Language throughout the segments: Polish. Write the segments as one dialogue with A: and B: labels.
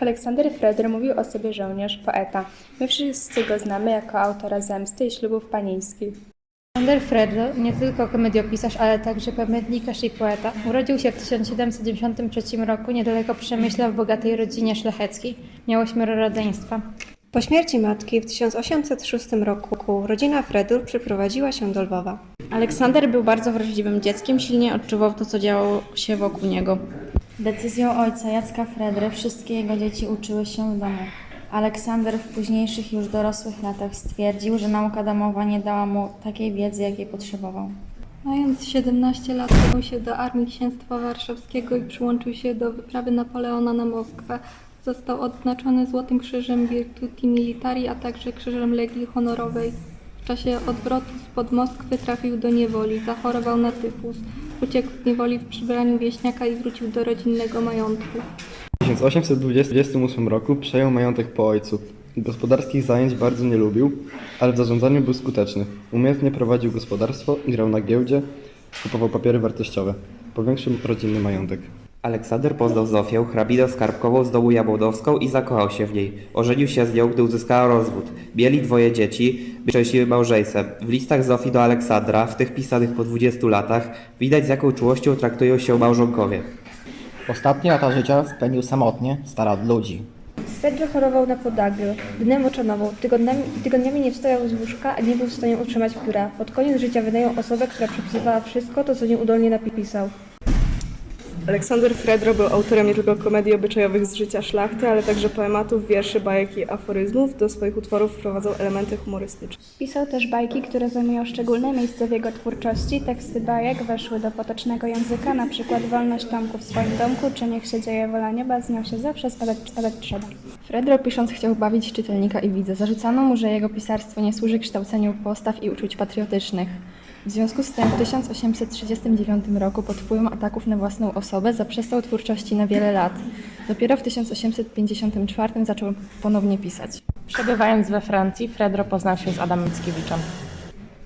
A: Aleksander Fredry mówił o sobie żołnierz, poeta. My wszyscy go znamy jako autora zemsty i ślubów panieńskich.
B: Aleksander Fredro, nie tylko komediopisarz, ale także pamiętnikarz i poeta, urodził się w 1793 roku niedaleko Przemyśla w bogatej rodzinie szlacheckiej. Miał ośmioro rodzeństwa.
C: Po śmierci matki w 1806 roku rodzina Fredur przyprowadziła się do Lwowa.
D: Aleksander był bardzo wrażliwym dzieckiem, silnie odczuwał to, co działo się wokół niego.
E: Decyzją ojca Jacka Fredry wszystkie jego dzieci uczyły się w domu. Aleksander w późniejszych już dorosłych latach stwierdził, że nauka domowa nie dała mu takiej wiedzy, jakiej potrzebował.
F: Mając 17 lat udał się do Armii Księstwa Warszawskiego i przyłączył się do wyprawy Napoleona na Moskwę. Został odznaczony Złotym Krzyżem Virtuti Militari, a także Krzyżem Legii Honorowej. W czasie odwrotu spod Moskwy trafił do niewoli, zachorował na tyfus. Uciekł z niewoli w przybraniu wieśniaka i wrócił do rodzinnego majątku.
G: W 1828 roku przejął majątek po ojcu. Gospodarskich zajęć bardzo nie lubił, ale w zarządzaniu był skuteczny. Umiejętnie prowadził gospodarstwo, grał na giełdzie, kupował papiery wartościowe. Powiększył rodzinny majątek.
H: Aleksander poznał Zofię, hrabinę skarbkową z domu Jabłonowską i zakochał się w niej. Ożenił się z nią, gdy uzyskała rozwód. Mieli dwoje dzieci, byli szczęśliwym małżeństwem. W listach Zofii do Aleksandra, w tych pisanych po 20 latach, widać z jaką czułością traktują się małżonkowie.
I: Ostatnie lata życia spędził samotnie, stara od ludzi.
J: Fredro chorował na podagrę, dnem oczanową, tygodniami, tygodniami nie wstajał z łóżka, a nie był w stanie utrzymać pióra. Pod koniec życia wynajął osobę, która przepisywała wszystko to, co nieudolnie napisał.
K: Aleksander Fredro był autorem nie tylko komedii obyczajowych z życia szlachty, ale także poematów, wierszy, bajek i aforyzmów. Do swoich utworów wprowadzał elementy humorystyczne.
A: Pisał też bajki, które zajmują szczególne miejsce w jego twórczości. Teksty bajek weszły do potocznego języka, na przykład Wolność Tomku w swoim domku, czy Niech się dzieje wola nieba, z nią się zawsze spadać, spadać trzeba.
D: Fredro pisząc chciał bawić czytelnika i widza. Zarzucano mu, że jego pisarstwo nie służy kształceniu postaw i uczuć patriotycznych. W związku z tym w 1839 roku pod wpływem ataków na własną osobę zaprzestał twórczości na wiele lat. Dopiero w 1854 zaczął ponownie pisać.
B: Przebywając we Francji, Fredro poznał się z Adamem Mickiewiczem.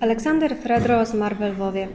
C: Aleksander Fredro zmarł we Lwowie.